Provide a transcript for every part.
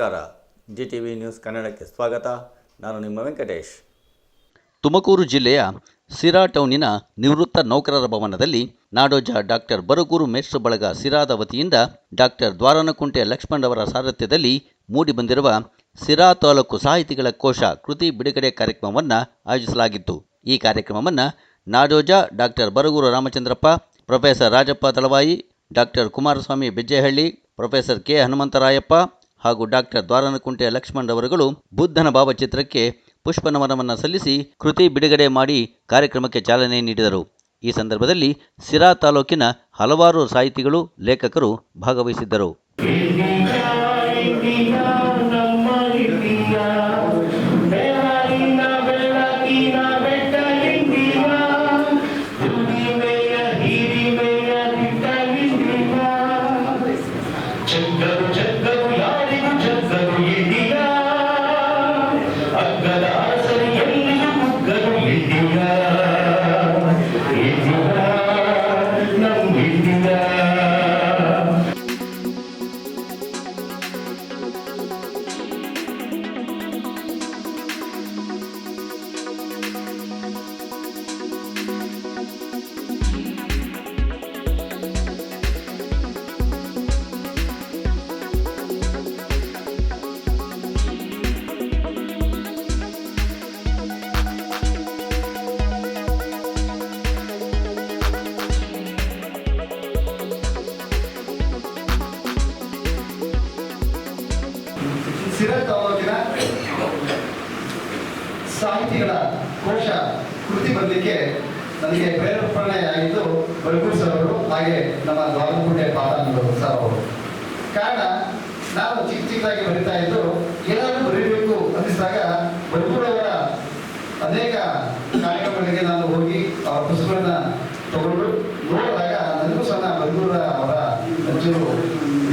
ನಮಸ್ಕಾರ. G T V news ಕನ್ನಡಕ್ಕೆ ಸ್ವಾಗತ. ನಾನು ನಿಮ್ಮ ವೆಂಕಟೇಶ್. ತುಮಕೂರು ಜಿಲ್ಲೆಯ ಸಿರಾ ಟೌನಿನ ನಿವೃತ್ತ ನೌಕರರ ಭವನದಲ್ಲಿ ನಾಡೋಜ ಡಾಕ್ಟರ್ ಬರಗೂರು ಮೇಷ್ಟ್ರ ಬಳಗ ಸಿರಾದ ವತಿಯಿಂದ ಡಾಕ್ಟರ್ ದ್ವಾರನಕುಂಟೆ ಲಕ್ಷ್ಮಣ್ ಅವರ ಸಾರಥ್ಯದಲ್ಲಿ ಮೂಡಿಬಂದಿರುವ ಸಿರಾ ತಾಲೂಕು ಸಾಹಿತಿಗಳ ಕೋಶ ಕೃತಿ ಬಿಡುಗಡೆ ಕಾರ್ಯಕ್ರಮವನ್ನು ಆಯೋಜಿಸಲಾಗಿತ್ತು. ಈ ಕಾರ್ಯಕ್ರಮವನ್ನು Nadoja doctor Baraguru Ramachandrappa, professor Rajappa Talavai, doctor Kumaraswamy Bejjehalli, professor K Hanumantharayappa ಹಾಗೂ ಡಾಕ್ಟರ್ ದ್ವಾರನಕುಂಟೆ ಲಕ್ಷ್ಮಣ್ ಅವರುಗಳು ಬುದ್ಧನ ಭಾವಚಿತ್ರಕ್ಕೆ ಪುಷ್ಪನಮನವನ್ನು ಸಲ್ಲಿಸಿ ಕೃತಿ ಬಿಡುಗಡೆ ಮಾಡಿ ಕಾರ್ಯಕ್ರಮಕ್ಕೆ ಚಾಲನೆ ನೀಡಿದರು. ಈ ಸಂದರ್ಭದಲ್ಲಿ ಸಿರಾ ತಾಲೂಕಿನ ಹಲವಾರು ಸಾಹಿತಿಗಳು, ಲೇಖಕರು ಭಾಗವಹಿಸಿದ್ದರು. ಸಾಹಿತಿಗಳ ಕೋಶ ಕೃತಿ ಬರಲಿಕ್ಕೆ ನನಗೆ ಪ್ರೇರೇಪಣೆಯಾಗಿದ್ದು ಬರಗೂರು ಸರ್ ಅವರು, ಹಾಗೆ ನಮ್ಮ ದ್ವಾರಕುಂಡೆ ಪಾದಾನಂದರು ಸರ್ ಅವರು. ಕಾರಣ, ನಾನು ಚಿಕ್ಕ ಚಿಕ್ಕದಾಗಿ ಬರಿತಾ ಇದ್ದು ಏನಾದರೂ ಬರೀಬೇಕು ಅನ್ನಿಸಿದಾಗ ಬರಗೂರವರ ಅನೇಕ ಕಾರ್ಯಕ್ರಮಗಳಿಗೆ ನಾನು ಹೋಗಿ ಅವರ ಪುಸ್ತಕಗಳನ್ನ ತಗೊಂಡು ನೋಡಿದಾಗ ನನಗೂ ಸಹ ಬರಗೂರ ಅವರ ಒಂಚೂರು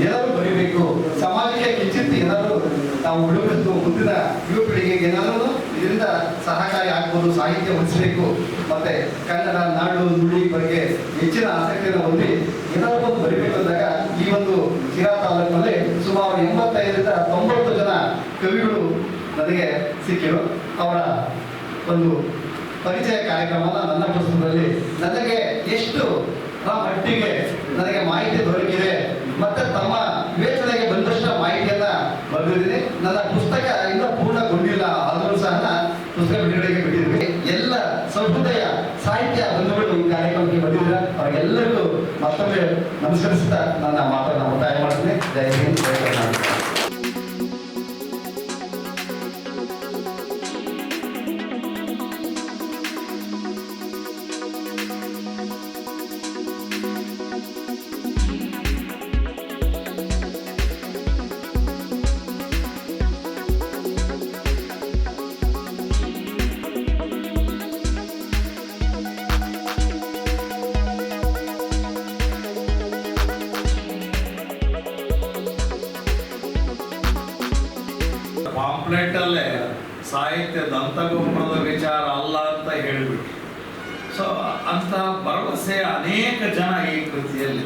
ಏನಾದರೂ ಬರೀಬೇಕು. ಸಮಾಜಕ್ಕೆ ಕಿಚ್ಚಿತ್ತು ಏನಾದರೂ ನಾವು ಬಿಡಬೇಕು. ಮುಂದಿನ ಯುವ ಪೀಳಿಗೆಗೆ ಏನಾದರೂ ಇದರಿಂದ ಸಹಕಾರಿ ಆಗ್ಬೋದು, ಸಾಹಿತ್ಯ ಉಳಿಸಬೇಕು. ಮತ್ತೆ ಕನ್ನಡ, ನಾಡು, ನುಡಿ ಬಗ್ಗೆ ಹೆಚ್ಚಿನ ಆಸಕ್ತಿಯನ್ನು ಹೊಂದಿ ಏನಾದರೂ ಒಂದು ಬರೀಬೇಕು ಅಂದಾಗ ಈ ಒಂದು ಶಿರಾ ತಾಲೂಕಿನಲ್ಲಿ ಸುಮಾರು ಎಂಬತ್ತೈದರಿಂದ ತೊಂಬತ್ತು ಜನ ಕವಿಗಳು ನನಗೆ ಸಿಕ್ಕಿರು. ಅವರ ಒಂದು ಪರಿಚಯ ಕಾರ್ಯಕ್ರಮನ ನನ್ನ ಪುಸ್ತಕದಲ್ಲಿ ನನಗೆ ಎಷ್ಟು ಮಟ್ಟಿಗೆ ನನಗೆ ಮಾಹಿತಿ ದೊರಕಿದೆ, ಮತ್ತೆ ತಮ್ಮ ವಿವೇಚನೆಗೆ ಬಂದಷ್ಟು ಮಾಹಿತಿಯನ್ನ ಬರೆದಿದ್ದೀನಿ ನನ್ನ ಪುಸ್ತಕ ಇನ್ನೂ ಪೂರ್ಣಗೊಂಡಿಲ್ಲ ಆದರೂ ಸಹ ಪುಸ್ತಕ ಬಿಡುಗಡೆಗೆ ಬಿಟ್ಟಿದ್ದೀವಿ ಎಲ್ಲ ಸಹೃದಯ ಸಾಹಿತ್ಯ ಬಂಧುಗಳು ಈ ಕಾರ್ಯಕ್ರಮಕ್ಕೆ ಬಂದಿದ್ದೀರಾ ಅವರಿಗೆಲ್ಲರಿಗೂ ಮತ್ತೊಮ್ಮೆ ನಮಸ್ಕರಿಸ್ತಾ ನನ್ನ ಮಾತನ್ನು ಮುಕ್ತಾಯ ಮಾಡ್ತೀನಿ. ಜೈ ಹಿಂದ್ ಜೈ ಕರ್ನಾಟಕ. ಸಾಹಿತ್ಯ ದಂತಗುಮ್ಮದ ವಿಚಾರ ಅಲ್ಲ ಅಂತ ಹೇಳಿಬಿಟ್ಟು. ಸೊ ಅಂತ ಭರವಸೆ ಅನೇಕ ಜನ ಈ ಕೃತಿಯಲ್ಲಿ.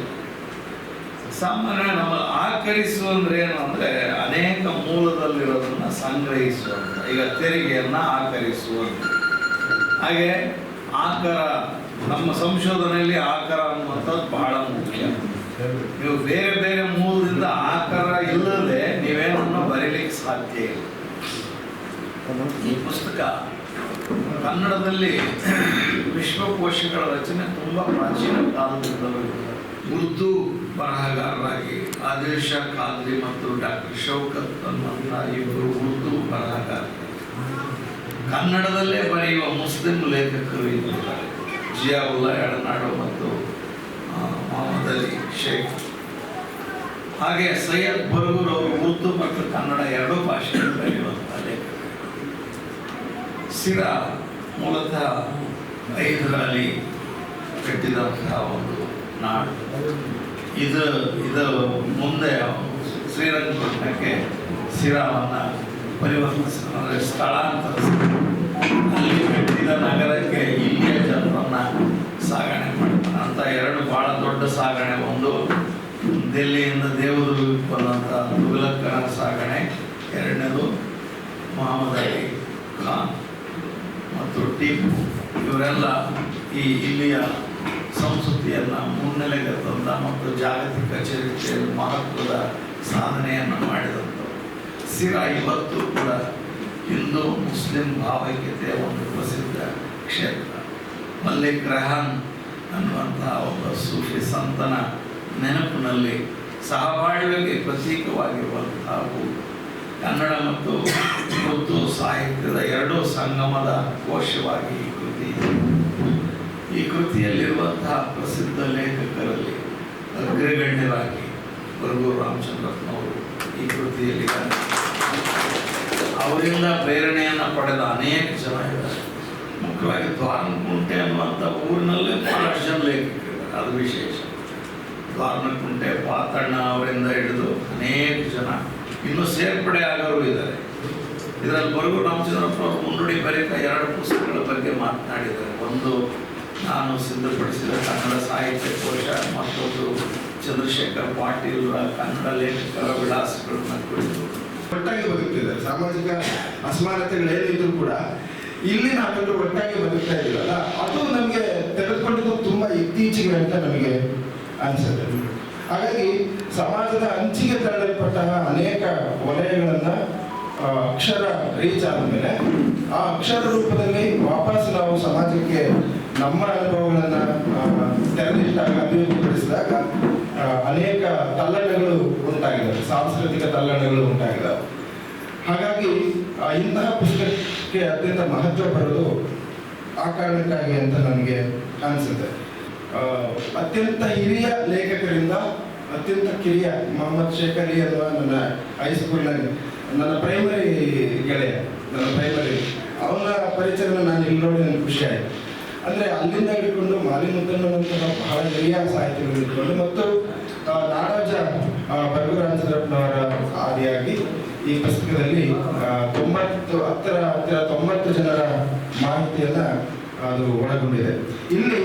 ಸಾಮಾನ್ಯ ನಮ್ಮ ಆಕರಿಸುವ ಏನು ಅಂದ್ರೆ ಅನೇಕ ಮೂಲದಲ್ಲಿರೋದನ್ನ ಸಂಗ್ರಹಿಸುವಂತ, ಈಗ ತೆರಿಗೆಯನ್ನ ಆಕರಿಸುವಂತ. ಹಾಗೆ ಆಕರ, ನಮ್ಮ ಸಂಶೋಧನೆಯಲ್ಲಿ ಆಕರ ಅನ್ನುವಂಥದ್ದು ಬಹಳ ಮುಖ್ಯ. ನೀವು ಬೇರೆ ಬೇರೆ ಮೂಲದಿಂದ ಆಕಾರ ಇಲ್ಲದೆ ನೀವೇನನ್ನು ಬರೀಲಿಕ್ಕೆ ಸಾಧ್ಯ ಇಲ್ಲ. ಈ ಪುಸ್ತಕ ಕನ್ನಡದಲ್ಲಿ ವಿಶ್ವಕೋಶಗಳ ರಚನೆ ತುಂಬ ಪ್ರಾಚೀನ ಕಾಲದಿಂದಲೂ. ಉರ್ದು ಬರಹಗಾರರಾಗಿ ಆದೇಶ ಖಾದ್ರಿ ಮತ್ತು ಡಾಕ್ಟರ್ ಶೌಕತ್ ಅನ್ನುವಂಥ ಇಬ್ಬರು ಉರ್ದು ಬರಹಗಾರ. ಕನ್ನಡದಲ್ಲೇ ಬರೆಯುವ ಮುಸ್ಲಿಂ ಲೇಖಕರು ಇದ್ದಾರೆ. ಜಿಯಾವುಲ್ಲಾ ಎಡನಾಡು ಮತ್ತು ಮೊಹಮ್ಮದ್ ಅಲಿ ಶೇಖ್. ಹಾಗೆ ಸೈಯದ್ ಬರಗೂರ್ ಅವರು ಉರ್ದು ಮತ್ತು ಕನ್ನಡ ಎರಡೂ ಭಾಷೆಯಲ್ಲಿ ಬರೆಯುವಂಥ ಲೇಖಕ ಸಿರಾ ಮೂಲತಃ ಐದರಲ್ಲಿ ಕಟ್ಟಿದಂತಹ ಒಂದು ನಾಡು. ಇದು ಇದು ಮುಂದೆ ಶ್ರೀರಂಗಪಟ್ಟಣಕ್ಕೆ ಸಿರಾವನ್ನು ಪರಿವರ್ತಿಸ ಅಂದರೆ ಸ್ಥಳಾಂತರಿಸಿ ಅಲ್ಲಿ ಕಟ್ಟಿದ ನಗರಕ್ಕೆ ಇಲ್ಲಿಯ ಜನರನ್ನು ಸಾಗಣೆ ಮಾಡ್ತಾರೆ. ಅಂತ ಎರಡು ಭಾಳ ದೊಡ್ಡ ಸಾಗಣೆ. ಒಂದು ದೆಲ್ಲಿಯಿಂದ ದೇವರು ಬಂದಂಥ ತುಗಲಕ್ಕ ಸಾಗಣೆ. ಎರಡನೇದು ಮೊಹಮ್ಮದ್ ಅಲಿ ಖಾನ್. ಟಿಪ್ಪು ಇವರೆಲ್ಲ ಈ ಇಲ್ಲಿಯ ಸಂಸ್ಕೃತಿಯನ್ನು ಮುನ್ನೆಲೆಗೆ ತಂದ ಮತ್ತು ಜಾಗತಿಕ ಚರಿತ್ರೆಯಲ್ಲಿ ಮಹತ್ವದ ಸಾಧನೆಯನ್ನು ಮಾಡಿದಂಥವು ಸಿರಾ ಇವತ್ತು ಕೂಡ ಹಿಂದೂ ಮುಸ್ಲಿಂ ಭಾವೈಕ್ಯತೆಯ ಒಂದು ಪ್ರಸಿದ್ಧ ಕ್ಷೇತ್ರ. ಮಲ್ಲಿಕ್ ರೆಹಾನ್ ಅನ್ನುವಂತಹ ಒಬ್ಬ ಸೂಫಿ ಸಂತನ ನೆನಪಿನಲ್ಲಿ ಸಹಬಾಳ್ವೆಗೆ ಪ್ರತೀಕವಾಗಿರುವಂತಹ ಕನ್ನಡ ಮತ್ತು ಉರ್ದು ಸಾಹಿತ್ಯದ ಎರಡೂ ಸಂಗಮದ ಕೋಶವಾಗಿ ಈ ಕೃತಿ ಈ ಕೃತಿಯಲ್ಲಿರುವಂತಹ ಪ್ರಸಿದ್ಧ ಲೇಖಕರಲ್ಲಿ ಅಗ್ರಗಣ್ಯರಾಗಿ ಬರಗೂರು ರಾಮಚಂದ್ರಪ್ಪನವರು ಈ ಕೃತಿಯಲ್ಲಿ ಅವರಿಂದ ಪ್ರೇರಣೆಯನ್ನು ಪಡೆದ ಅನೇಕ ಜನ ಇದ್ದಾರೆ. ಮುಖ್ಯವಾಗಿ ದ್ವಾರನಕುಂಟೆ ಅನ್ನುವಂಥ ಊರಿನಲ್ಲಿ ಬಹಳಷ್ಟು ಜನ ಲೇಖಕರಿದ್ದಾರೆ. ಅದು ವಿಶೇಷ. ದ್ವಾರನಕುಂಟೆ ಪಾತಣ್ಣ ಅವರಿಂದ ಹಿಡಿದು ಅನೇಕ ಜನ ಇನ್ನೂ ಸೇರ್ಪಡೆ ಆಗೋರು ಇದ್ದಾರೆ. ಇದರಲ್ಲಿ ಬರುವ ರಾಮಚಂದ್ರಪ್ಪ ಅವರು ಮುನ್ನುಡಿ ಬರೆಕ ಎರಡು ಪುಸ್ತಕಗಳ ಬಗ್ಗೆ ಮಾತನಾಡಿದ್ದಾರೆ. ಒಂದು ನಾನು ಸಿದ್ಧಪಡಿಸಿದ ಕನ್ನಡ ಸಾಹಿತ್ಯ ಕೋಶ, ಮತ್ತೊಂದು ಚಂದ್ರಶೇಖರ್ ಪಾಟೀಲ್ ಕನ್ನಡ ಲೇಖಕರ ವಿಳಾಸಗಳನ್ನ ಕುರಿತು. ಒಟ್ಟಾಗಿ ಬದುಕ್ತಿದ್ದಾರೆ. ಸಾಮಾಜಿಕ ಅಸಮಾನತೆಗಳೇನಿದ್ರು ಕೂಡ ಇಲ್ಲಿ ನಾವೆಲ್ಲರೂ ಒಟ್ಟಾಗಿ ಬದುಕ್ತಾ ಇದ್ದೀವಲ್ಲ, ಅದು ನಮಗೆ ತೆಗೆದುಕೊಂಡಿದ್ದು ತುಂಬಾ ಇತ್ತೀಚೆಗೆ ಅಂತ ನಮಗೆ ಅನ್ಸುತ್ತೆ. ಹಾಗಾಗಿ ಸಮಾಜದ ಅಂಚಿಗೆ ತಳ್ಳಲ್ಪಟ್ಟ ಅನೇಕ ವಲಯಗಳನ್ನ ಅಕ್ಷರ ರೀಚ್ ಆದ ಮೇಲೆ ಆ ಅಕ್ಷರ ರೂಪದಲ್ಲಿ ವಾಪಸ್ ನಾವು ಸಮಾಜಕ್ಕೆ ನಮ್ಮ ಅನುಭವಗಳನ್ನ ತೆರೆದಿಟ್ಟಾಗ ಅಭಿವೃದ್ಧಿಪಡಿಸಿದಾಗ ಅನೇಕ ತಲ್ಲಣಗಳು ಉಂಟಾಗಿದೆ ಸಾಂಸ್ಕೃತಿಕ ತಲ್ಲಣಗಳು ಉಂಟಾಗಿದ್ದಾವೆ ಹಾಗಾಗಿ ಇಂತಹ ಪುಸ್ತಕಕ್ಕೆ ಅತ್ಯಂತ ಮಹತ್ವ ಬರೋದು ಆ ಕಾರಣಕ್ಕಾಗಿ ಅಂತ ನನಗೆ ಅನಿಸುತ್ತೆ. ಆ, ಅತ್ಯಂತ ಹಿರಿಯ ಲೇಖಕರಿಂದ ಅತ್ಯಂತ ಕಿರಿಯ ಮೊಹಮ್ಮದ್ ಶೇಖರಿ ಅನ್ನುವ ನನ್ನ ಹೈಸ್ಕೂಲ್ನಲ್ಲಿ ನನ್ನ ಪ್ರೈಮರಿ ಗೆಳೆಯ ನನ್ನ ಪ್ರೈಮರಿ ಅವನ ಪರಿಚಯನ ನಾನು ಇಲ್ಲಿ ನೋಡಿ ನನಗೆ ಖುಷಿ ಆಯಿತು. ಅಂದರೆ ಅಲ್ಲಿಂದ ಹಿಡ್ಕೊಂಡು ಮಾಲಿಮುದ್ದಣ್ಣನಂತಹ ಬಹಳ ಹಿರಿಯ ಸಾಹಿತಿಗಳು ಇಟ್ಕೊಂಡು ಮತ್ತು ನಾಡೋಜ ಆ, ಬರಗೂರಾಜರಪ್ಪನವರ ಆದಿಯಾಗಿ ಈ ಪುಸ್ತಕದಲ್ಲಿ ತೊಂಬತ್ತು ಹತ್ತರ ಹತ್ತಿರ ತೊಂಬತ್ತು ಜನರ ಮಾಹಿತಿಯನ್ನ ಅದು ಒಳಗೊಂಡಿದೆ. ಇಲ್ಲಿ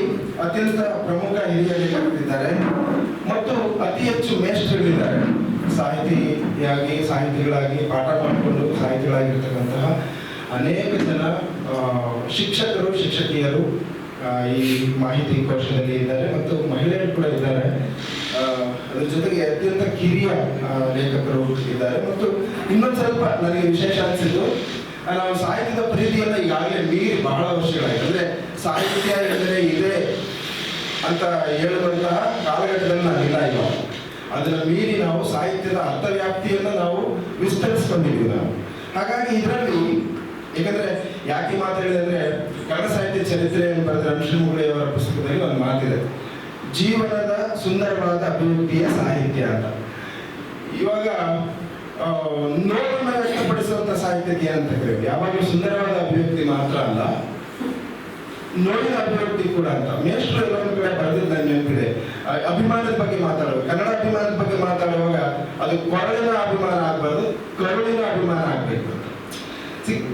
ಅತ್ಯಂತ ಪ್ರಮುಖ ಹಿರಿಯ ಲೇಖಕರಿದ್ದಾರೆ ಮತ್ತು ಅತಿ ಹೆಚ್ಚು ಮೇಷ್ಟ್ರುಗಳಿದ್ದಾರೆ. ಸಾಹಿತಿಯಾಗಿ, ಸಾಹಿತಿಗಳಾಗಿ, ಪಾಠ ಮಾಡಿಕೊಂಡು ಸಾಹಿತಿಗಳಾಗಿರ್ತಕ್ಕಂತಹ ಅನೇಕ ಜನ ಶಿಕ್ಷಕರು, ಶಿಕ್ಷಕಿಯರು ಈ ಮಾಹಿತಿ ಕೋಶದಲ್ಲಿ ಇದ್ದಾರೆ ಮತ್ತು ಮಹಿಳೆಯರು ಕೂಡ ಇದ್ದಾರೆ. ಅದ್ರ ಜೊತೆಗೆ ಅತ್ಯಂತ ಕಿರಿಯ ಲೇಖಕರು ಇದ್ದಾರೆ. ಮತ್ತು ಇನ್ನೊಂದು ಸ್ವಲ್ಪ ನನಗೆ ವಿಶೇಷ ಅನಿಸಿದ್ದು ನಾವು ಸಾಹಿತ್ಯದ ಪ್ರೀತಿಯನ್ನ ಈಗಾಗಲೇ ಮೀರಿ ಬಹಳ ವರ್ಷಗಳಾಗಿದೆ ಅಂದ್ರೆ ಸಾಹಿತ್ಯ ಎಂದರೆ ಇದೆ ಅಂತ ಹೇಳುವಂತಹ ಕಾಲಘಟ್ಟದಲ್ಲಿ ನಾವಿಲ್ಲ ಇವಾಗ ಅದನ್ನ ಮೀರಿ ನಾವು ಸಾಹಿತ್ಯದ ಅರ್ಥವ್ಯಾಪ್ತಿಯನ್ನ ನಾವು ವಿಸ್ತರಿಸ್ಕೊಂಡಿದ್ದೀವಿ ನಾವು. ಹಾಗಾಗಿ ಇದರಲ್ಲಿ ಯಾಕಂದ್ರೆ ಯಾಕೆ ಮಾತಾಡಿದೆ ಅಂದ್ರೆ ಕನ್ನಡ ಸಾಹಿತ್ಯ ಚರಿತ್ರೆ ಬರೆದ ಅವರ ಪುಸ್ತಕದಲ್ಲಿ ಒಂದು ಮಾತಿದೆ. ಜೀವನದ ಸುಂದರವಾದ ಅಭಿವೃದ್ಧಿಯ ಸಾಹಿತ್ಯ ಅಂತ. ಇವಾಗ ನೋವನ್ನು ವ್ಯಕ್ತಪಡಿಸುವಂತ ಸಾಹಿತ್ಯಕ್ಕೆ ಏನಂತ ಕರೀತೀವಿ ಯಾವಾಗಲೂ ಸುಂದರವಾದ ಅಭಿವ್ಯಕ್ತಿ ಮಾತ್ರ ಅಲ್ಲ ನೋಡಿನ ಅಭಿವ್ಯಕ್ತಿ ಕೂಡ ಅಂತ. ಮೇಷ್ಟ್ರು ಎಲ್ಲೊಂದು ಕಡೆ ಬರೆದಿದ್ದ ಅಭಿಮಾನದ ಬಗ್ಗೆ ಮಾತಾಡುವಾಗ, ಕನ್ನಡ ಅಭಿಮಾನದ ಬಗ್ಗೆ ಮಾತಾಡುವಾಗ ಅದು ಕೊರಳಿನ ಅಭಿಮಾನ ಆಗ್ಬಾರ್ದು, ಕರುಳಿನ ಅಭಿಮಾನ ಆಗ್ಬೇಕು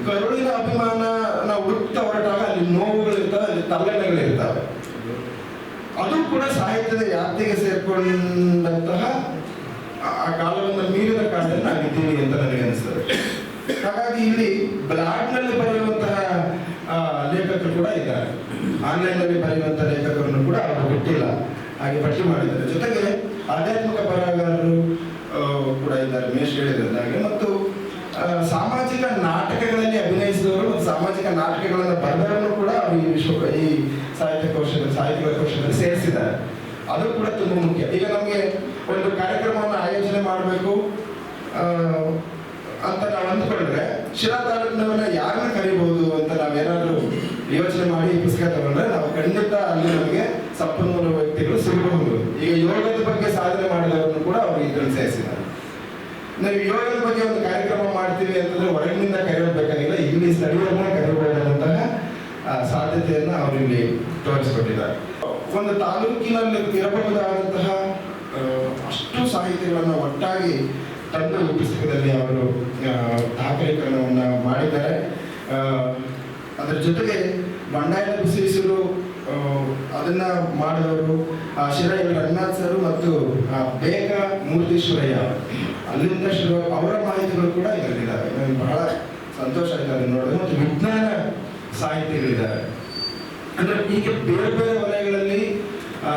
ಕರುಳಿನ ಅಭಿಮಾನ ನಾವು ಹುಟ್ಟ ಹೊರಟಾಗ ಅಲ್ಲಿ ನೋವುಗಳಿರ್ತಾವೆ ಅಲ್ಲಿ ಇರ್ತವೆ. ಅದು ಕೂಡ ಸಾಹಿತ್ಯದ ವ್ಯಾಪ್ತಿಗೆ ಸೇರ್ಕೊಂಡಂತಹ ಆ- ಕಾಲವನ್ನು ಮೀರಿದ ಕಾಲದಲ್ಲಿ ನಾನಿದ್ದೀನಿ ಅಂತ ನನಗೆ ಅನಿಸ್ತದೆ. ಹಾಗಾಗಿ ಇಲ್ಲಿ ಬ್ಲಾಗ್ನಲ್ಲಿ ಬರೆಯುವಂತಹ ಲೇಖಕರು ಕೂಡ ಇದ್ದಾರೆ. ಆನ್ಲೈನ್ನಲ್ಲಿ ಬರೆಯುವಂತಹ ಲೇಖಕರನ್ನು ಕೂಡ ಅವರು ಬಿಟ್ಟಿಲ್ಲ. ಹಾಗೆ ಪಟ್ಟಿ ಮಾಡಿದ್ದಾರೆ. ಜೊತೆಗೆ ಆಧ್ಯಾತ್ಮಿಕ ಬರಹಗಾರರು ಕೂಡ ಇದ್ದಾರೆ. ಮೇಷ್ ಹಾಗೆ. ಮತ್ತು ಸಾಮಾಜಿಕ ನಾಟಕಗಳಲ್ಲಿ ಅಭಿನಯಿಸಿದವರು ಮತ್ತು ಸಾಮಾಜಿಕ ನಾಟಕಗಳನ್ನು ಬರೆದವರನ್ನು ಕೂಡ ಅವರು ಈ ವಿಶ್ವ, ಈ ಸಾಹಿತ್ಯ ಕೋಶದಲ್ಲಿ ಸಾಹಿತ್ಯ ಕೋಶದಲ್ಲಿ ಸೇರಿಸಿದ್ದಾರೆ. ಅದು ಕೂಡ ತುಂಬಾ ಮುಖ್ಯ. ಈಗ ನಮಗೆ ಒಂದು ಕಾರ್ಯಕ್ರಮವನ್ನು ಆಯೋಜನೆ ಮಾಡಬೇಕು. ಅಂತ ನಾವು ಅಂದ್ಕೊಂಡ್ರೆ ಶಿರಾ ತಾಲೂಕಿನವನ್ನ ಯಾರನ್ನ ಕರಿಬಹುದು ಅಂತ ನಾವೇನಾದ್ರೂ ಯೋಚನೆ ಮಾಡಿ ಈ ಪುಸ್ತಕ ತಗೊಂಡ್ರೆ ನಾವು ಖಂಡಿತ ಅಲ್ಲಿ ನಮಗೆ ಸಂಪನ್ಮೂಲ ವ್ಯಕ್ತಿಗಳು ಸಿಗಬಹುದು. ಈಗ ಯೋಗದ ಬಗ್ಗೆ ಸಾಧನೆ ಮಾಡಿದವರನ್ನು ಕೂಡ ಅವರು ಇದರಲ್ಲಿ ಸೇರಿಸಿದ್ದಾರೆ. ನಾವು ಯೋಗದ ಬಗ್ಗೆ ಒಂದು ಕಾರ್ಯಕ್ರಮ ಮಾಡ್ತೀವಿ ಅಂತಂದ್ರೆ ಹೊರಗಿನಿಂದ ಕರೆಯಬೇಕಾಗಿಲ್ಲ ಇಲ್ಲಿ ಸ್ಥಳೀಯರನ್ನ ಕರೆಯಬಹುದಾದಂತಹ ಸಾಧ್ಯತೆಯನ್ನು ಸಾಧ್ಯತೆಯನ್ನ ಅವರು ಇಲ್ಲಿ ತೋರಿಸ್ಕೊಟ್ಟಿದ್ದಾರೆ. ಒಂದು ತಾಲೂಕಿನಲ್ಲಿ ಇರಬಹುದಾದಂತಹ ಅಷ್ಟು ಸಾಹಿತ್ಯಗಳನ್ನು ಒಟ್ಟಾಗಿ ತಂದು ಪುಸ್ತಕದಲ್ಲಿ ಅವರು ದಾಖಲೀಕರಣವನ್ನು ಮಾಡಿದ್ದಾರೆ. ಅದರ ಜೊತೆಗೆ ಬಂಡಾಯದ ಬಿಸಿಲು ಅದನ್ನ ಮಾಡಿದವರು ಆ, ಶಿರಾಯಿ ರಂಗನಾಥ್ ಸರ್ ಮತ್ತು ಬೇಗ ಮೂರ್ತೀಶ್ವರಯ್ಯ ಅಲ್ಲಿಂದ ಶುರು ಅವರ ಮಾಹಿತಿಗಳು ಕೂಡ ಇದರಲ್ಲಿದ್ದಾವೆ. ಬಹಳ ಸಂತೋಷ ಆಯ್ತು ಅದನ್ನು ನೋಡಿದ್ರೆ ಮತ್ತು ವಿಜ್ಞಾನ ಸಾಹಿತಿಗಳಿದ್ದಾರೆ. ಅಂದರೆ ಈಗ ಬೇರೆ ಬೇರೆ ವಲಯಗಳಲ್ಲಿ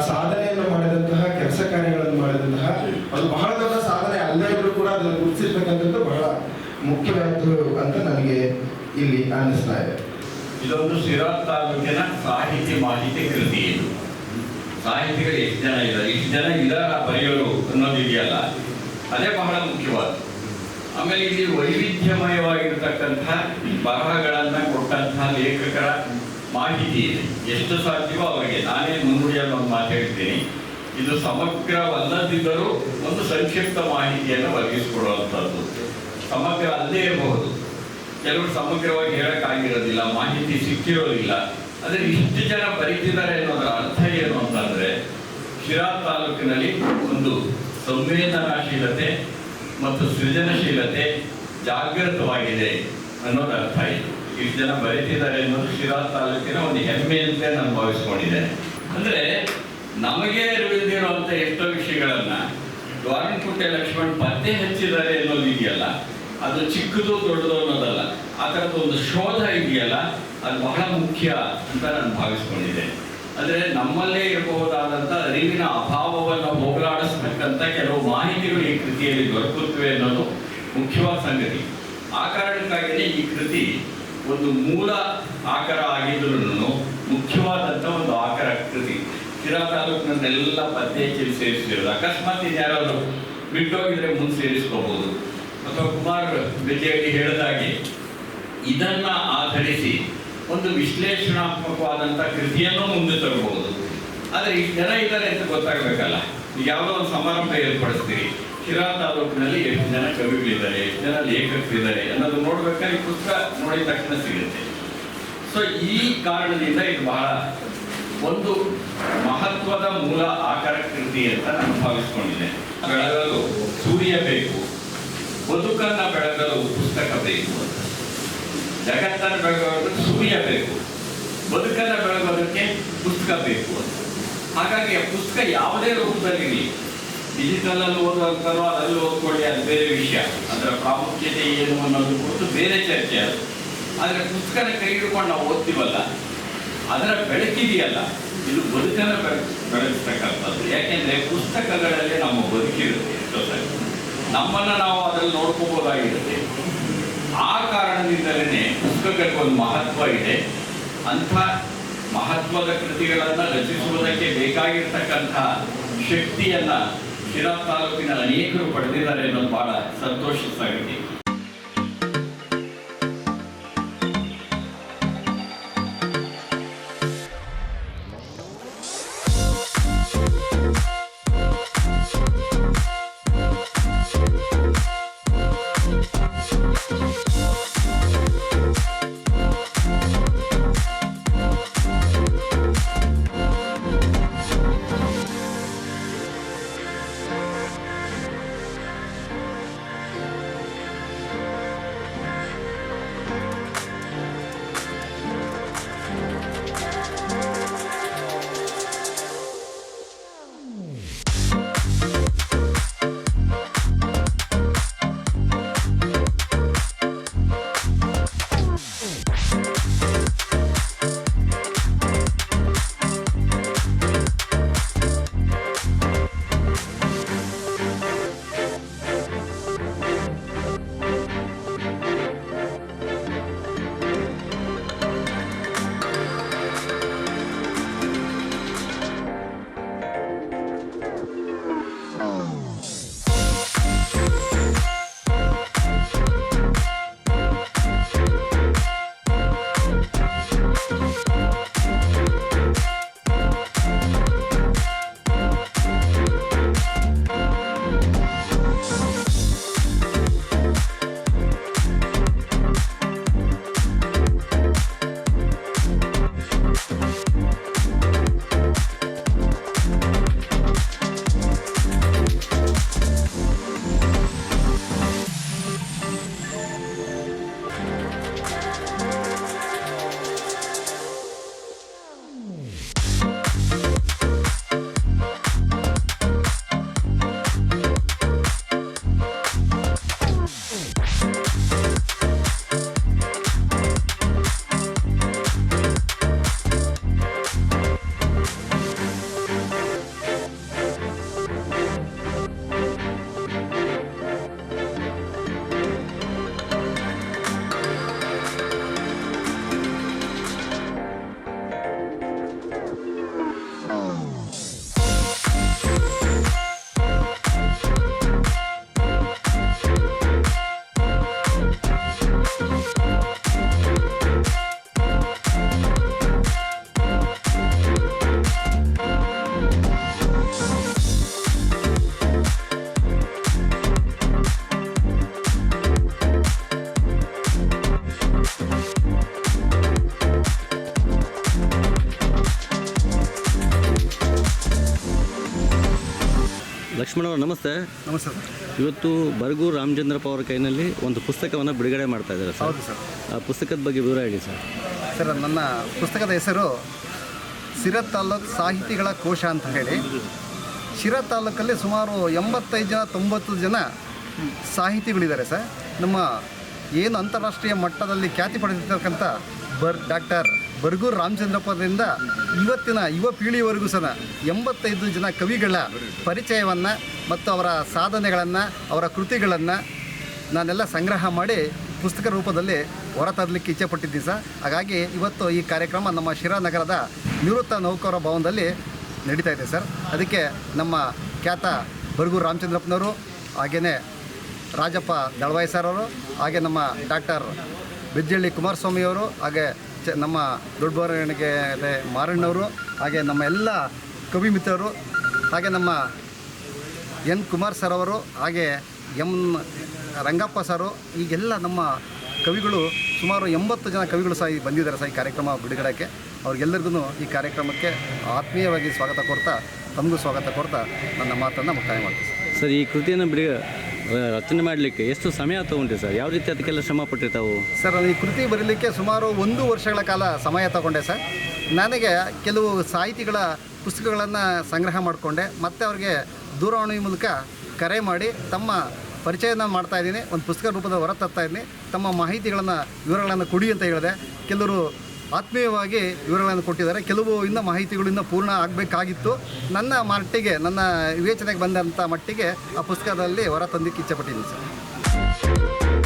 ಸಾಧನೆಯನ್ನು ಮಾಡಿದಂತಹ ಕೆಲಸ ಕಾರ್ಯಗಳನ್ನು ಮಾಡಿದಂತಹ ಅದು ಬಹಳ ದೊಡ್ಡ ಸಾಧನೆ ಅಲ್ಲೇ ಇದ್ರೂ ಕೂಡ ಅದನ್ನು ಗುರುತಿಸಬೇಕಂತದ್ದು ಬಹಳ ಮುಖ್ಯವಾದ್ದು ಅಂತ ನನಗೆ ಇಲ್ಲಿ ಅನ್ನಿಸ್ತಾ ಇದೆ. ಇದೊಂದು ಶಿರಾ ತಾಲೂಕಿನ ಸಾಹಿತ್ಯ ಮಾಹಿತಿ ಕೃತಿ ಇದು. ಸಾಹಿತಿಗಳು ಎಷ್ಟು ಜನ ಇದ್ದಾರೆ? ಇಷ್ಟು ಜನ ಇದಾರ ಬರೆಯೋರು ಅನ್ನೋದಿದೆಯಲ್ಲ ಅದೇ ಬಹಳ ಮುಖ್ಯವಾದ ಆಮೇಲೆ ಇಲ್ಲಿ ವೈವಿಧ್ಯಮಯವಾಗಿರ್ತಕ್ಕಂಥ ಬರಹಗಳನ್ನು ಕೊಟ್ಟಂತಹ ಲೇಖಕರ ಮಾಹಿತಿ ಇದೆ ಎಷ್ಟು ಸಾಧ್ಯವೋ ಅವರಿಗೆ ನಾನೇ ಮುನ್ನುಡಿಯನ್ನು ಒಂದು ಮಾತಾಡ್ತೀನಿ ಇದು ಸಮಗ್ರವಲ್ಲದಿದ್ದರೂ ಒಂದು ಸಂಕ್ಷಿಪ್ತ ಮಾಹಿತಿಯನ್ನು ಒದಗಿಸಿಕೊಡುವಂಥದ್ದು. ಸಮಗ್ರ ಅಲ್ಲದೇ ಇರಬಹುದು. ಕೆಲವರು ಸಮಗ್ರವಾಗಿ ಹೇಳೋಕ್ಕಾಗಿರೋದಿಲ್ಲ, ಮಾಹಿತಿ ಸಿಕ್ಕಿರೋದಿಲ್ಲ. ಆದರೆ ಇಷ್ಟು ಜನ ಬರೀತಿದ್ದಾರೆ ಅನ್ನೋದರ ಅರ್ಥ ಏನು ಅಂತಂದರೆ ಶಿರಾ ತಾಲೂಕಿನಲ್ಲಿ ಒಂದು ಸಂವೇದನಾಶೀಲತೆ ಮತ್ತು ಸೃಜನಶೀಲತೆ ಜಾಗೃತವಾಗಿದೆ ಅನ್ನೋದು ಅರ್ಥ ಇದು. ಇಷ್ಟು ಜನ ಬರೀತಿದ್ದಾರೆ ಅನ್ನೋದು ಶಿರಾ ತಾಲೂಕಿನ ಒಂದು ಹೆಮ್ಮೆ ಅಂತ ನಾನು ಭಾವಿಸ್ಕೊಂಡಿದ್ದೇನೆ. ಅಂದ್ರೆ ನಮಗೆ ಅರಿವಿಲ್ದಿರುವಂತ ಎಷ್ಟೋ ವಿಷಯಗಳನ್ನ ದ್ವಾರನಕುಂಟೆ ಲಕ್ಷ್ಮಣ್ ಪತ್ತೆ ಹಚ್ಚಿದ್ದಾರೆ ಅನ್ನೋದು ಇದೆಯಲ್ಲ, ಅದು ಚಿಕ್ಕದು ದೊಡ್ಡದು ಅನ್ನೋದಲ್ಲ, ಆ ಥರದ ಒಂದು ಶೋಧ ಇದೆಯಲ್ಲ, ಅದು ಬಹಳ ಮುಖ್ಯ ಅಂತ ನಾನು ಭಾವಿಸ್ಕೊಂಡಿದ್ದೇನೆ. ಅಂದ್ರೆ ನಮ್ಮಲ್ಲೇ ಇರಬಹುದಾದಂಥ ಅರಿವಿನ ಅಭಾವವನ್ನು ಹೋಗಲಾಡಿಸ್ತಕ್ಕಂಥ ಕೆಲವು ಮಾಹಿತಿಗಳು ಈ ಕೃತಿಯಲ್ಲಿ ದೊರಕುತ್ತವೆ ಅನ್ನೋದು ಮುಖ್ಯವಾದ ಸಂಗತಿ. ಆ ಕಾರಣಕ್ಕಾಗಿಯೇ ಈ ಕೃತಿ ಒಂದು ಮೂಲ ಆಕಾರ ಆಗಿದ್ರು ಮುಖ್ಯವಾದಂಥ ಒಂದು ಆಕಾರ ಕೃತಿ. ಶಿರಾ ತಾಲೂಕಿನಲ್ಲೆಲ್ಲ ಪತ್ತೆ ಹೆಚ್ಚಿ ಸೇರಿಸಿರೋದು. ಅಕಸ್ಮಾತ್ ಇನ್ಯಾರಾದ್ರು ಬಿಟ್ಟೋಗಿದ್ರೆ ಮುಂದೆ ಸೇರಿಸ್ಕೋಬಹುದು ಅಥವಾ ಕುಮಾರ್ ಬೆಜೆಡಿ ಹೇಳಿದಾಗೆ, ಇದನ್ನ ಆಧರಿಸಿ ಒಂದು ವಿಶ್ಲೇಷಣಾತ್ಮಕವಾದಂಥ ಕೃತಿಯನ್ನು ಮುಂದೆ ತರಬಹುದು ಆದರೆ ಇಷ್ಟು ಜನ ಇದ್ದಾರೆ ಅಂತ ಗೊತ್ತಾಗಬೇಕಲ್ಲ. ಯಾವುದೋ ಒಂದು ಸಮಾರಂಭ ಏರ್ಪಡಿಸ್ತೀರಿ. ಶಿರಾ ತಾಲೂಕಿನಲ್ಲಿ ಎಷ್ಟು ಜನ ಕವಿಗಳಿದ್ದಾರೆ, ಎಷ್ಟು ಜನ ಲೇಖಕರಿದ್ದಾರೆ ಅನ್ನೋದು ನೋಡ್ಬೇಕಾದ್ರೆ ಪುಸ್ತಕ ನೋಡಿದ ತಕ್ಷಣ ಸಿಗುತ್ತೆ. ಸೊ ಈ ಕಾರಣದಿಂದ ಇದು ಬಹಳ ಒಂದು ಮಹತ್ವದ ಮೂಲ ಆಕಾರ ಕೃತಿ ಅಂತ ನಾನು ಭಾವಿಸ್ಕೊಂಡಿದ್ದೇನೆ. ಬೆಳಗಲು ಸೂರ್ಯ ಬೇಕು ಬದುಕನ್ನ ಬೆಳಗಲು ಪುಸ್ತಕ ಬೇಕು ಜಗತ್ತನ್ನು ಬೆಳಗೋದಕ್ಕೆ ಸೂರ್ಯ ಬೇಕು ಬದುಕನ್ನ ಬೆಳಗೋದಕ್ಕೆ ಪುಸ್ತಕ ಬೇಕು ಹಾಗಾಗಿ ಆ ಪುಸ್ತಕ ಯಾವುದೇ ರೂಪದಲ್ಲಿ ಡಿಜಿಟಲ್ ಅಲ್ಲಿ ಓದುವಂತಾರೋ ಅದರಲ್ಲಿ ಓದ್ಕೊಳ್ಳಿ, ಅದು ಬೇರೆ ವಿಷಯ. ಅದರ ಪ್ರಾಮುಖ್ಯತೆ ಏನು ಅನ್ನೋದು ಕುರಿತು ಬೇರೆ ಚರ್ಚೆ ಅದು. ಆದರೆ ಪುಸ್ತಕನ ಕೈ ಹಿಡ್ಕೊಂಡು ನಾವು ಓದ್ತೀವಲ್ಲ, ಅದರ ಬೆಳಕಿದೆಯಲ್ಲ ಇದು ಬದುಕನ್ನ ಬೆಳ ಬೆಳಗಿಸ್ತಕ್ಕಂಥದ್ದು ಯಾಕೆಂದ್ರೆ ಪುಸ್ತಕಗಳಲ್ಲಿ ನಮ್ಮ ಬದುಕಿರುತ್ತೆ ನಮ್ಮನ್ನ ನಾವು ಅದರಲ್ಲಿ ನೋಡ್ಕೋಬೋದಾಗಿರುತ್ತೆ. ಆ ಕಾರಣದಿಂದಲೇ ಪುಸ್ತಕಕ್ಕೆ ಒಂದು ಮಹತ್ವ ಇದೆ. ಅಂಥ ಮಹತ್ವದ ಕೃತಿಗಳನ್ನು ರಚಿಸುವುದಕ್ಕೆ ಬೇಕಾಗಿರ್ತಕ್ಕಂಥ ಶಕ್ತಿಯನ್ನ ಶಿರಾ ತಾಲೂಕಿನ ಅನೇಕರು ಪಡೆದಿದ್ದಾರೆ ಅನ್ನೋದು ಬಹಳ ಸಂತೋಷದ ಸಂಗತಿ. ನಮಸ್ತೆ. ನಮಸ್ತೆ ಸರ್. ಇವತ್ತು ಬರಗೂರು ರಾಮಚಂದ್ರಪ್ಪ ಅವರ ಕೈನಲ್ಲಿ ಒಂದು ಪುಸ್ತಕವನ್ನು ಬಿಡುಗಡೆ ಮಾಡ್ತಾ ಇದ್ದಾರೆ ಸರ್. ಹೌದು ಸರ್. ಆ ಪುಸ್ತಕದ ಬಗ್ಗೆ ವಿವರ ಹೇಳಿ ಸರ್. ಸರ್ ನನ್ನ ಪುಸ್ತಕದ ಹೆಸರು ಶಿರಾ ತಾಲೂಕು ಸಾಹಿತಿಗಳ ಕೋಶ ಅಂತ ಹೇಳಿ. ಶಿರಾ ತಾಲೂಕಲ್ಲಿ ಸುಮಾರು ಎಂಬತ್ತೈದು ಜನ ತೊಂಬತ್ತು ಜನ ಸಾಹಿತಿಗಳಿದ್ದಾರೆ ಸರ್. ನಮ್ಮ ಏನು ಅಂತಾರಾಷ್ಟ್ರೀಯ ಮಟ್ಟದಲ್ಲಿ ಖ್ಯಾತಿ ಪಡೆದಿರ್ತಕ್ಕಂಥ ಬರ್ ಡಾಕ್ಟರ್ ಬರ್ಗೂರು ರಾಮಚಂದ್ರಪ್ಪದಿಂದ ಇವತ್ತಿನ ಯುವ ಪೀಳಿಯವರೆಗೂ ಸಹ ಎಂಬತ್ತೈದು ಜನ ಕವಿಗಳ ಪರಿಚಯವನ್ನು ಮತ್ತು ಅವರ ಸಾಧನೆಗಳನ್ನು, ಅವರ ಕೃತಿಗಳನ್ನು ನಾನೆಲ್ಲ ಸಂಗ್ರಹ ಮಾಡಿ ಪುಸ್ತಕ ರೂಪದಲ್ಲಿ ಹೊರತರಲಿಕ್ಕೆ ಇಚ್ಛೆಪಟ್ಟಿದ್ದೀನಿ ಸರ್. ಹಾಗಾಗಿ ಇವತ್ತು ಈ ಕಾರ್ಯಕ್ರಮ ನಮ್ಮ ಶಿರಾನಗರದ ನಿವೃತ್ತ ನೌಕರ ಭವನದಲ್ಲಿ ನಡೀತಾ ಇದೆ ಸರ್. ಅದಕ್ಕೆ ನಮ್ಮ ಖ್ಯಾತ ಬರ್ಗೂರ್ ರಾಮಚಂದ್ರಪ್ಪನವರು ಹಾಗೆಯೇ ರಾಜಪ್ಪ ದಳವಾಯಿ ಸರ್ ಅವರು, ಹಾಗೆ ನಮ್ಮ ಡಾಕ್ಟರ್ ಬೆಜ್ಜಳ್ಳಿ ಕುಮಾರಸ್ವಾಮಿಯವರು ಹಾಗೆ ಚ, ನಮ್ಮ ದೊಡ್ಡಬರಣಿಗೆ ಮಾರಣ್ಣವರು, ಹಾಗೆ ನಮ್ಮ ಎಲ್ಲ ಕವಿ ಮಿತ್ರರು, ಹಾಗೆ ನಮ್ಮ ಎನ್ ಕುಮಾರ್ ಸರ್ ಅವರು, ಹಾಗೆ ಎಂ ರಂಗಪ್ಪ ಸರು, ಈಗೆಲ್ಲ ನಮ್ಮ ಕವಿಗಳು ಸುಮಾರು ಎಂಬತ್ತು ಜನ ಕವಿಗಳು ಸಹ ಬಂದಿದ್ದಾರೆ ಸಹ ಈ ಕಾರ್ಯಕ್ರಮ ಬಿಡುಗಡೆಗೆ. ಅವ್ರಿಗೆಲ್ಲರಿಗೂ ಈ ಕಾರ್ಯಕ್ರಮಕ್ಕೆ ಆತ್ಮೀಯವಾಗಿ ಸ್ವಾಗತ ಕೋರ್ತಾ, ತಮಗೂ ಸ್ವಾಗತ ಕೋರ್ತಾ ನನ್ನ ಮಾತನ್ನು ಮುಕ್ತಾಯ ಮಾಡ್ತೀನಿ. ಸರ್, ಈ ಕೃತಿಯನ್ನು ಬಿಡಿ ರಚನೆ ಮಾಡಲಿಕ್ಕೆ ಎಷ್ಟು ಸಮಯ ತಗೊಂಡ್ರಿ ಸರ್? ಯಾವ ರೀತಿ ಅದಕ್ಕೆಲ್ಲ ಶ್ರಮ ಪಟ್ಟಿರ್ತಾವೆ ತಾವು? ಸರ್ ಈ ಕೃತಿ ಬರೀಲಿಕ್ಕೆ ಸುಮಾರು ಒಂದು ವರ್ಷಗಳ ಕಾಲ ಸಮಯ ತಗೊಂಡೆ ಸರ್. ನನಗೆ ಕೆಲವು ಸಾಹಿತಿಗಳ ಪುಸ್ತಕಗಳನ್ನು ಸಂಗ್ರಹ ಮಾಡಿಕೊಂಡೆ. ಮತ್ತು ಅವ್ರಿಗೆ ದೂರವಾಣಿ ಮೂಲಕ ಕರೆ ಮಾಡಿ ತಮ್ಮ ಪರಿಚಯನ ಮಾಡ್ತಾ ಇದ್ದೀನಿ. ಒಂದು ಪುಸ್ತಕ ರೂಪದ ಹೊರತರ್ತಾ ಇದ್ದೀನಿ. ತಮ್ಮ ಮಾಹಿತಿಗಳನ್ನು, ವಿವರಗಳನ್ನು ಕೊಡಿ ಅಂತ ಹೇಳಿದೆ. ಕೆಲವರು ಆತ್ಮೀಯವಾಗಿ ವಿವರಗಳನ್ನು ಕೊಟ್ಟಿದ್ದಾರೆ. ಕೆಲವು ಇನ್ನು ಮಾಹಿತಿಗಳಿಂದ ಪೂರ್ಣ ಆಗಬೇಕಾಗಿತ್ತು. ನನ್ನ ಮಟ್ಟಿಗೆ, ನನ್ನ ವಿವೇಚನೆಗೆ ಬಂದಂಥ ಮಟ್ಟಿಗೆ ಆ ಪುಸ್ತಕದಲ್ಲಿ ಹೊರ ತಂದಿಕ್ಕೆ ಇಚ್ಛೆಪಟ್ಟಿದ್ದೀನಿ ಸರ್.